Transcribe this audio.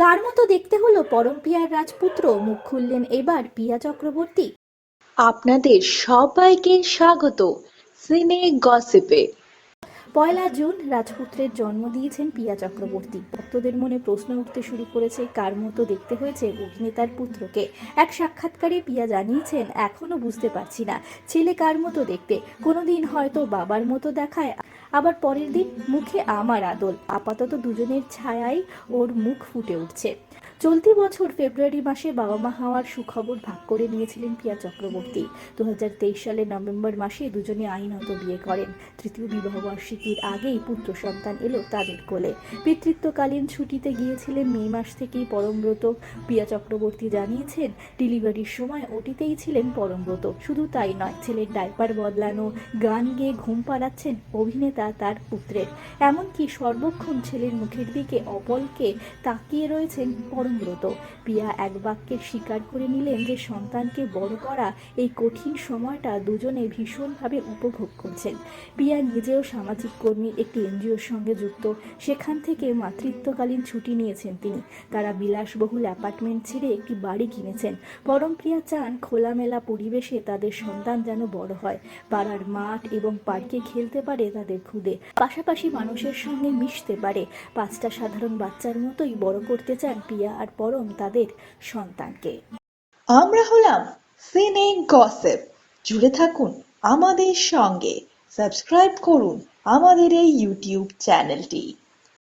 তার মতো দেখতে হলো পরমপিয়ার রাজপুত্র। মুখ খুললেন এবার পিয়া চক্রবর্তী। আপনাদের সবাইকে স্বাগত সিনে গসিপে। পয়লা জুন রাজপুত্রের জন্ম দিয়েছেন পিয়া চক্রবর্তী। ভক্তদের মনে প্রশ্ন উঠতে শুরু করেছে কার মতো দেখতে হয়েছে অভিনেতার পুত্রকে? এক সাক্ষাৎকারে পিয়া জানিয়েছেন এখনও বুঝতে পারছি না ছেলে কার মতো দেখতে? কোনোদিন হয়তো বাবার মতো দেখায় আবার পরের দিন মুখে আমার আদল। আপাতত দুজনের ছায়াই ওর মুখ ফুটে উঠছে। চলতি বছর ফেব্রুয়ারি মাসে বাবা মা হওয়ার সুখবর ভাগ করে নিয়েছিলেন পিয়া চক্রবর্তী। দু সালের নভেম্বর মাসে দুজনে আইনত বিয়ে করেন। তৃতীয় বিবাহবার্ষিকীর আগেই পুত্র সন্তান এলো তাদের কোলে। পিতৃত্বকালীন ছুটিতে গিয়েছিলেন মে মাস থেকেই পরমব্রত। পিয়া চক্রবর্তী জানিয়েছেন, ডেলিভারির সময় ওটিতেই ছিলেন পরমব্রত। শুধু তাই নয়, ছেলের ডাইপার বদলানো, গান গেয়ে ঘুম পাড়াচ্ছেন অভিনেতা তার পুত্রের। এমনকি সর্বক্ষণ ছেলের মুখের দিকে অপলকে তাকিয়ে রয়েছেন পরমব্রত। পিয়া এক বাক্যে স্বীকার করে নিলেন যে সন্তানকে বড় করা এই কঠিন সময়টা দুজনে ভীষণভাবে উপভোগ করছেন। পিয়া নিজেও সামাজিক কর্মী, একটি এনজিওর সঙ্গে যুক্ত। সেখান থেকে মাতৃত্বকালীন ছুটি নিয়েছেন তিনি। তারা বিলাসবহুল অ্যাপার্টমেন্ট ছেড়ে একটি বাড়ি কিনেছেন। পরমপ্রিয়া চান খোলামেলা পরিবেশে তাদের সন্তান যেন বড় হয়। পাড়ার মাঠ এবং পার্কে খেলতে পারে তাদের খুদে। পাশাপাশি মানুষের সঙ্গে মিশতে পারে। পাঁচটা সাধারণ বাচ্চার মতোই বড় করতে চান পিয়া আর পরম তাদের সন্তানকে। আমরা হলাম সিনে গসেপ। জুড়ে থাকুন আমাদের সঙ্গে। সাবস্ক্রাইব করুন আমাদের এই ইউটিউব চ্যানেলটি।